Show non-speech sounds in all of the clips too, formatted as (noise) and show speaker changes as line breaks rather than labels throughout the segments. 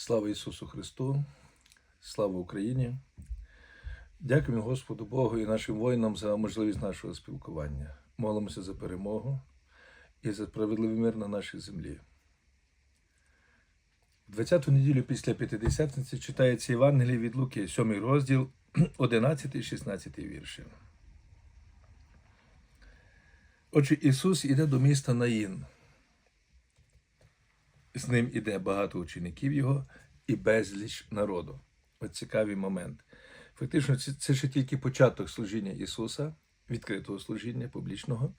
Слава Ісусу Христу, слава Україні. Дякуємо Господу Богу і нашим воїнам за можливість нашого спілкування. Молимося за перемогу і за справедливий мир на нашій землі. 20-ту неділю після П'ятидесятниці читається Євангеліє від Луки, 7 розділ, (clears throat) 11 і 16 вірші. Отже, Ісус іде до міста Наїн. З ним іде багато учеників його і безліч народу. От цікавий момент. Фактично, це, це ще тільки початок служіння Ісуса, відкритого служіння публічного,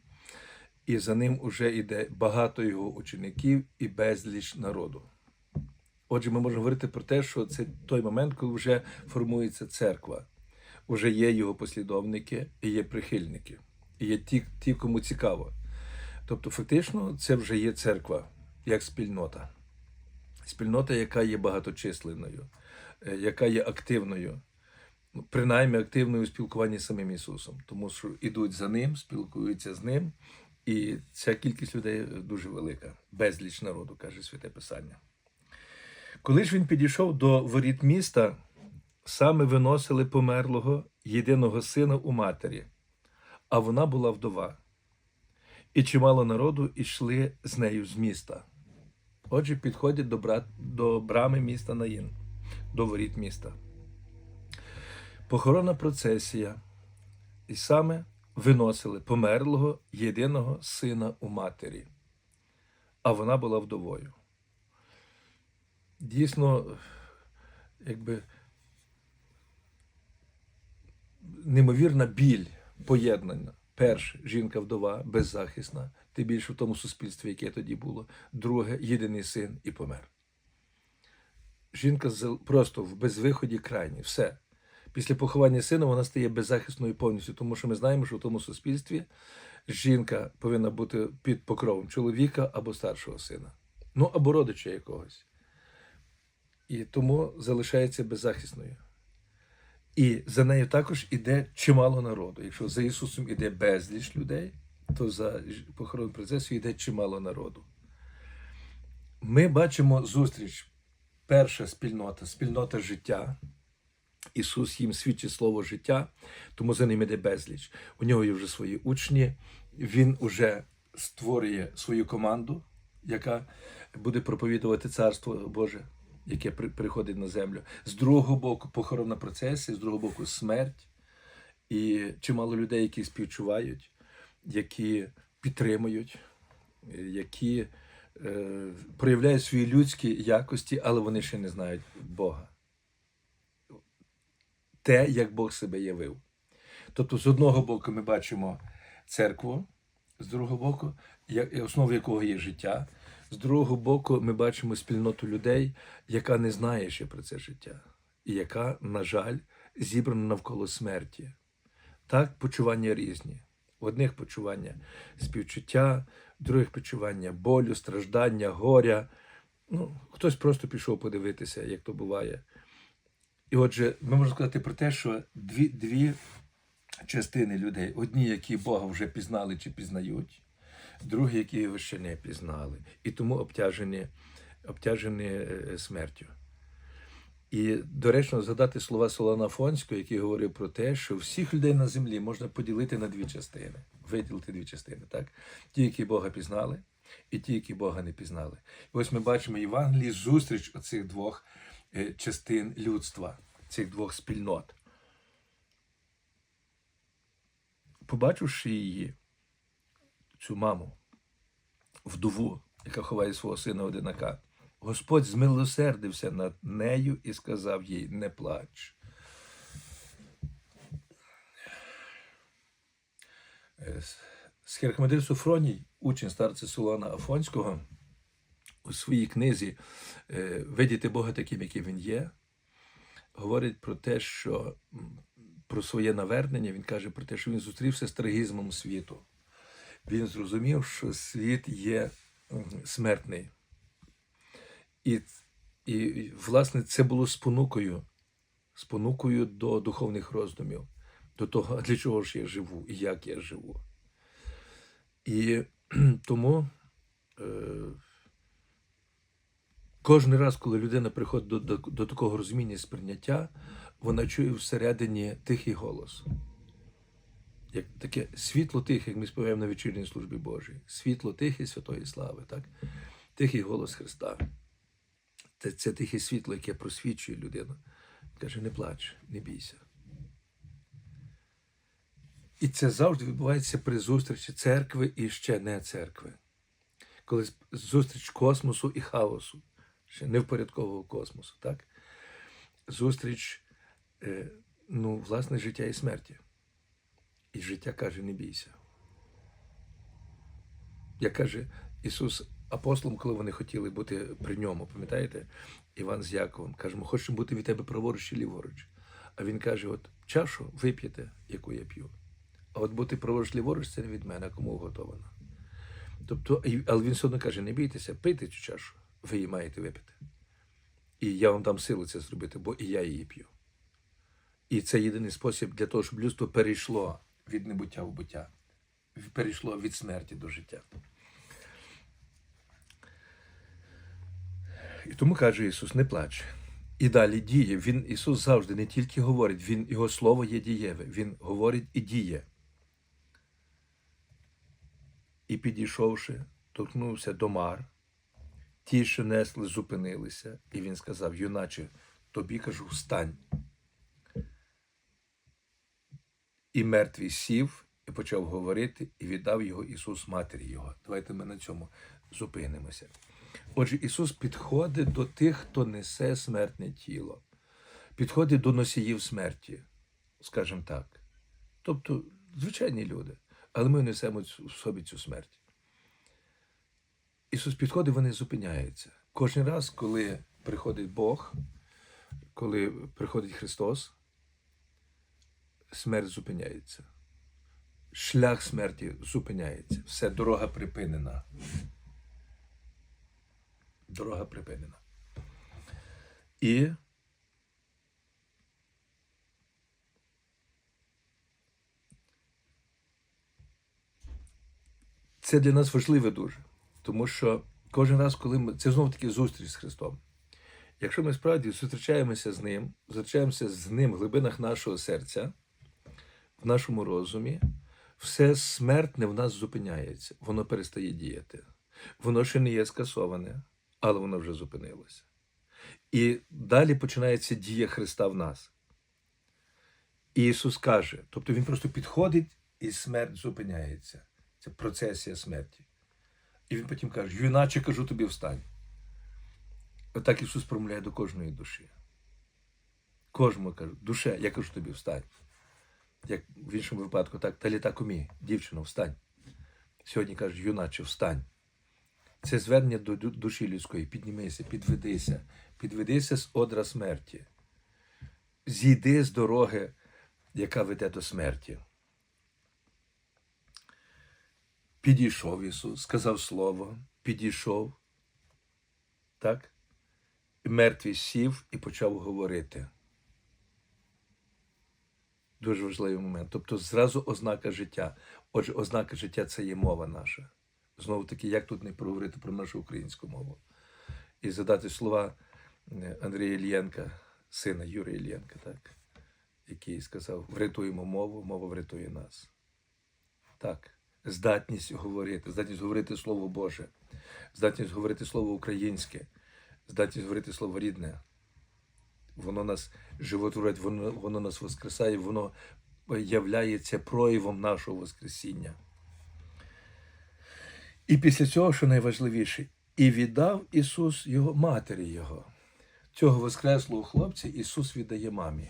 і за ним уже йде багато його учеників і безліч народу. Отже, ми можемо говорити про те, що це той момент, коли вже формується церква, вже є його послідовники і є прихильники, і є ті, ті кому цікаво. Тобто, фактично, це вже є церква як спільнота. Спільнота, яка є багаточисленною, е, яка є активною, ну, принаймні активною у спілкуванні з самим Ісусом, тому що йдуть за Ним, спілкуються з Ним, і ця кількість людей дуже велика, безліч народу, каже Святе Писання. Коли ж він підійшов до воріт міста, саме виносили померлого єдиного сина у матері, а вона була вдова. І чимало народу йшли з нею з міста. Отже, підходять до, бра... до брами міста Наїн, до воріт міста. Похоронна процесія, і саме виносили померлого єдиного сина у матері, а вона була вдовою. Дійсно, якби неймовірна біль поєднана. Перше, жінка-вдова, беззахисна, тим більше в тому суспільстві, яке тоді було. Друге, єдиний син і помер. Жінка просто в безвиході крайні. Все. Після поховання сина вона стає беззахисною повністю, тому що ми знаємо, що в тому суспільстві жінка повинна бути під покровом чоловіка або старшого сина, ну або родича якогось. І тому залишається беззахисною. І за нею також іде чимало народу. Якщо за Ісусом іде безліч людей, то за похоронну процесію йде чимало народу. Ми бачимо зустріч. Перша спільнота, спільнота життя. Ісус їм свідчить слово життя, тому за ним іде безліч. У нього є вже свої учні, він уже створює свою команду, яка буде проповідувати Царство Боже, яке при- приходить на землю. З другого боку, похоронна процесія, з другого боку, смерть. І чимало людей, які співчувають, які підтримують, які е, проявляють свої людські якості, але вони ще не знають Бога. Те, як Бог себе явив. Тобто, з одного боку, ми бачимо церкву, з другого боку, основа якого є життя. З другого боку, ми бачимо спільноту людей, яка не знає ще про це життя, і яка, на жаль, зібрана навколо смерті. Так, почування різні. В одних почування співчуття, в других почування болю, страждання, горя. Ну, хтось просто пішов подивитися, як то буває. І отже, ми можемо сказати про те, що дві, дві частини людей: одні, які Бога вже пізнали чи пізнають, другі, які його ще не пізнали, і тому обтяжені, обтяжені е, смертю. І доречно згадати слова Солона Афонського, який говорив про те, що всіх людей на землі можна поділити на дві частини, виділити дві частини, так? Ті, які Бога пізнали, і ті, які Бога не пізнали. І ось ми бачимо в Євангелії зустріч оцих двох е, частин людства, цих двох спільнот. Побачивши її, цю маму, вдову, яка ховає свого сина одинака, Господь змилосердився над нею і сказав їй: не плач. Е, Схерхмедир Софроній, учень старця Солона Афонського, у своїй книзі е, Видіти Бога таким, яким він є, говорить про те, що про своє навернення, він каже про те, що він зустрівся з трагізмом світу. Він зрозумів, що світ є смертний. І, і, власне, це було спонукою, спонукою до духовних роздумів, до того, для чого ж я живу і як я живу. І тому е, Кожен раз, коли людина приходить до, до, до такого розуміння сприйняття, вона чує всередині тихий голос. Як таке світло тихе, як ми співаємо на вечірній службі Божій. Світло тихе святої слави, так? Тихий голос Христа. Це, це тихе світло, яке просвічує людину. Каже, не плач, не бійся. І це завжди відбувається при зустрічі церкви і ще не церкви. Коли зустріч космосу і хаосу, ще не впорядкового космосу, так? Зустріч, е, ну, власне, життя і смерті. І життя каже, не бійся. Як каже Ісус апостолам, коли вони хотіли бути при ньому, пам'ятаєте? Іван з Яковом каже, ми хочемо бути від тебе праворуч чи ліворуч. А він каже: от чашу вип'єте, яку я п'ю. А от бути праворуч ліворуч це не від мене, кому готовано. Тобто, але він все одно каже: не бійтеся, пийте цю чашу, ви її маєте випити. І я вам дам силу це зробити, бо і я її п'ю. І це єдиний спосіб для того, щоб людство перейшло від небуття в буття, перейшло від смерті до життя. І тому каже Ісус: не плач. І далі діє. Він Ісус завжди не тільки говорить, він, Його слово є дієве. Він говорить і діє. І підійшовши, торкнувся до мар. Ті, що несли, зупинилися, і він сказав: Юначе, тобі кажу, встань. І мертвий сів і почав говорити, і віддав його Ісус матері Його. Давайте ми на цьому зупинимося. Отже, Ісус підходить до тих, хто несе смертне тіло, підходить до носіїв смерті, скажімо так. Тобто, звичайні люди, але ми несемо в собі цю смерть. Ісус підходить, вони зупиняються. Кожен раз, коли приходить Бог, коли приходить Христос, смерть зупиняється. Шлях смерті зупиняється. Все, дорога припинена. Дорога припинена. І це для нас важливе дуже. Тому що кожен раз, коли ми. Це знову таки зустріч з Христом. Якщо ми справді зустрічаємося з Ним, зустрічаємося з Ним в глибинах нашого серця, в нашому розумі, все смертне в нас зупиняється, воно перестає діяти. Воно ще не є скасоване, але воно вже зупинилося. І далі починається дія Христа в нас. І Ісус каже, тобто Він просто підходить і смерть зупиняється. Це процесія смерті. І він потім каже: юначе кажу тобі встань. Отак Ісус промовляє до кожної душі. Кожному кажу, душе, я кажу тобі, встань. Як в іншому випадку, так, таліта кумі, дівчино, встань. Сьогодні кажуть, юначе, встань. Це звернення до душі людської. Піднімися, підведися, підведися з одра смерті. Зійди з дороги, яка веде до смерті. Підійшов Ісус, сказав Слово, підійшов. Так? Мертвий сів і почав говорити. Дуже важливий момент. Тобто зразу ознака життя. Отже, ознака життя це є мова наша. Знову таки, як тут не проговорити про нашу українську мову? І задати слова е, Андрія Ільєнка, сина Юрія Ільєнка, так, який сказав: врятуємо мову, мова врятує нас. Так, здатність говорити, здатність говорити Слово Боже, здатність говорити Слово українське, здатність говорити Слово рідне. Воно нас животворить, воно, воно нас воскресає, воно являється проявом нашого Воскресіння. І після цього, що найважливіше, і віддав Ісус його матері Його. Цього воскреслого хлопця Ісус віддає мамі.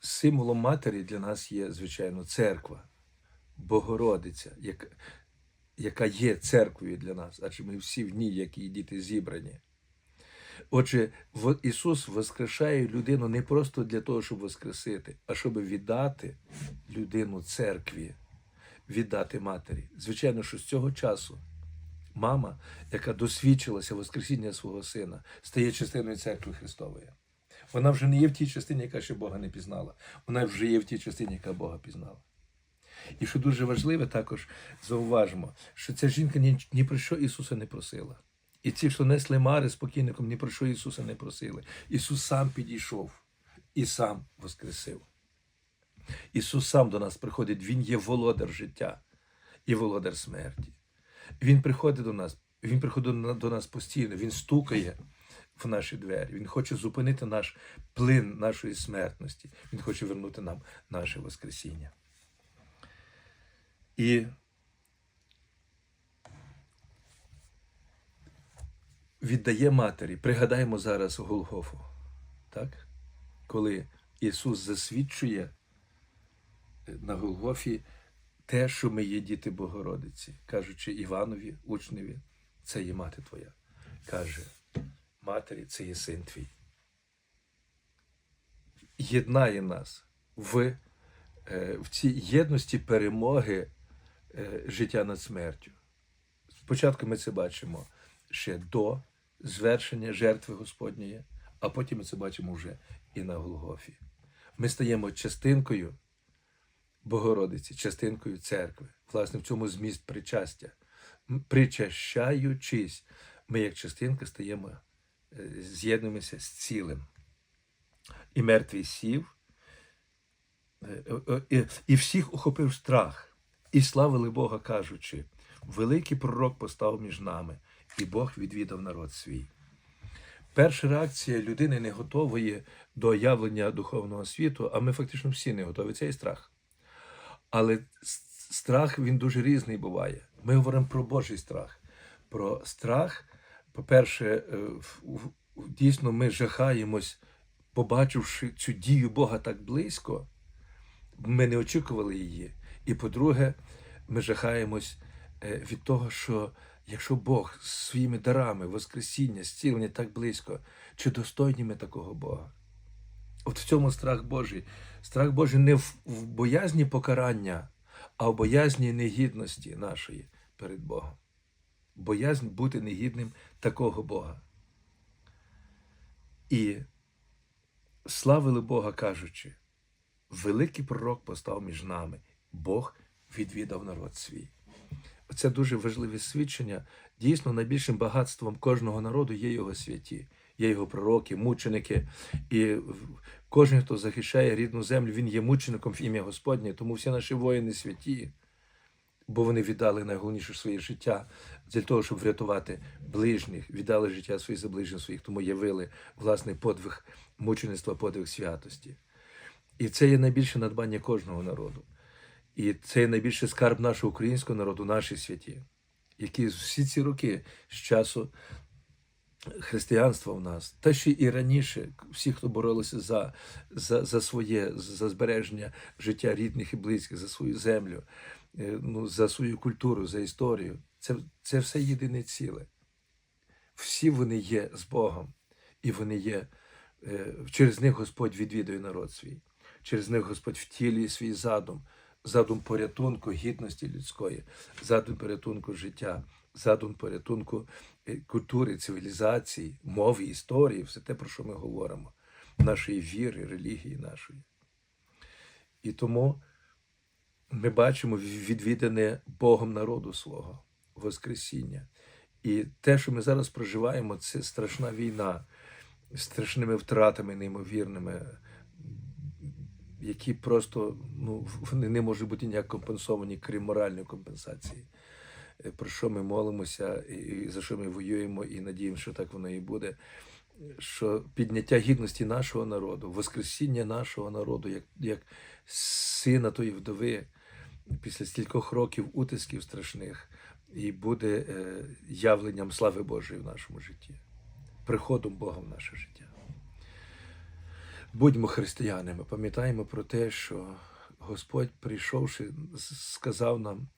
Символом матері для нас є, звичайно, церква, Богородиця, яка, яка є церквою для нас, адже ми всі в ній, як її діти, зібрані. Отже, Ісус воскрешає людину не просто для того, щоб воскресити, а щоб віддати людину церкві, віддати матері. Звичайно, що з цього часу мама, яка досвідчилася Воскресіння свого сина, стає частиною церкви Христової. Вона вже не є в тій частині, яка ще Бога не пізнала. Вона вже є в тій частині, яка Бога пізнала. І що дуже важливе, також зауважимо, що ця жінка ні, ні про що Ісуса не просила. І ті, що несли мари спокійником, ні про що Ісуса не просили. Ісус сам підійшов і сам воскресив. Ісус сам до нас приходить, Він є володар життя і володар смерті. Він приходить до нас, Він приходить до нас постійно, Він стукає в наші двері. Він хоче зупинити наш плин нашої смертності. Він хоче вернути нам наше Воскресіння. І віддає матері. Пригадаємо зараз Голгофу, так? коли Ісус засвідчує на Голгофі те, що ми є діти Богородиці, кажучи Іванові, учневі, це є мати твоя. Каже, матері, це є син твій. Єднає нас в, е, в цій єдності перемоги е, життя над смертю. Спочатку ми це бачимо ще до звершення жертви Господньої, а потім ми це бачимо вже і на Голгофі. Ми стаємо частинкою Богородиці, частинкою церкви. Власне, в цьому зміст причастя. Причащаючись, ми як частинка стаємо, е, з'єднуємося з цілим. І мертвий сів, е, е, і всіх охопив страх, і славили Бога, кажучи: великий пророк постав між нами, і Бог відвідав народ свій. Перша реакція людини не готової до явлення духовного світу, а ми фактично всі не готові. Це і страх. Але страх він дуже різний буває. Ми говоримо про Божий страх. Про страх, по-перше, е, дійсно ми жахаємось, побачивши цю дію Бога так близько, ми не очікували її. І по-друге, ми жахаємось е, від того, що якщо Бог своїми дарами, Воскресіння, зцілення так близько, чи достойні ми такого Бога? От в цьому страх Божий. Страх Божий не в, боязні покарання, а в боязні негідності нашої перед Богом. Боязнь бути негідним такого Бога. І славили Бога, кажучи, великий пророк постав між нами, Бог відвідав народ свій. Це дуже важливе свідчення. Дійсно, найбільшим багатством кожного народу є його святі, є його пророки, мученики. І кожен, хто захищає рідну землю, він є мучеником в ім'я Господнє. Тому всі наші воїни святі, бо вони віддали найголовніше своє життя для того, щоб врятувати ближніх, віддали життя своїх за ближніх своїх, тому явили власний подвиг мучеництва, подвиг святості. І це є найбільше надбання кожного народу. І це найбільший скарб нашого українського народу, наші святі, які всі ці роки з часу християнства в нас, та ще і раніше, всі, хто боролися за, за, за своє, за збереження життя рідних і близьких, за свою землю, е, ну, за свою культуру, за історію, це, це все єдине ціле. Всі вони є з Богом, і вони є, е, через них Господь відвідує народ свій, через них Господь втілює свій задум, задум порятунку гідності людської, задум порятунку життя, задум порятунку е, культури, цивілізації, мови, історії, все те, про що ми говоримо, нашої віри, релігії нашої. І тому ми бачимо відвідане Богом народу свого Воскресіння. І те, що ми зараз проживаємо, це страшна війна з страшними втратами неймовірними, які просто ну, вони не можуть бути ніяк компенсовані, крім моральної компенсації. Е, Про що ми молимося, і за що ми воюємо, і надіємося, що так воно і буде. Що підняття гідності нашого народу, воскресіння нашого народу, як, як сина тої вдови, після стількох років утисків страшних, і буде е, явленням слави Божої в нашому житті, приходом Бога в наше життя. Будьмо християнами, пам'ятаємо про те, що Господь, прийшовши, сказав нам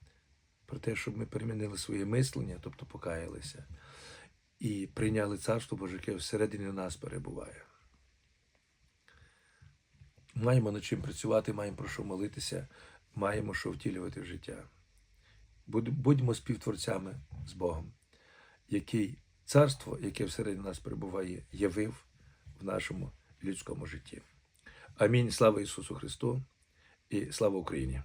про те, щоб ми перемінили своє мислення, тобто покаялися, і прийняли царство Боже, яке всередині нас перебуває. Маємо над чим працювати, маємо про що молитися, маємо що втілювати в життя. Будьмо співтворцями з Богом, який царство, яке всередині нас перебуває, явив в нашому людському житті. Амінь. Слава Ісусу Христу і слава Україні!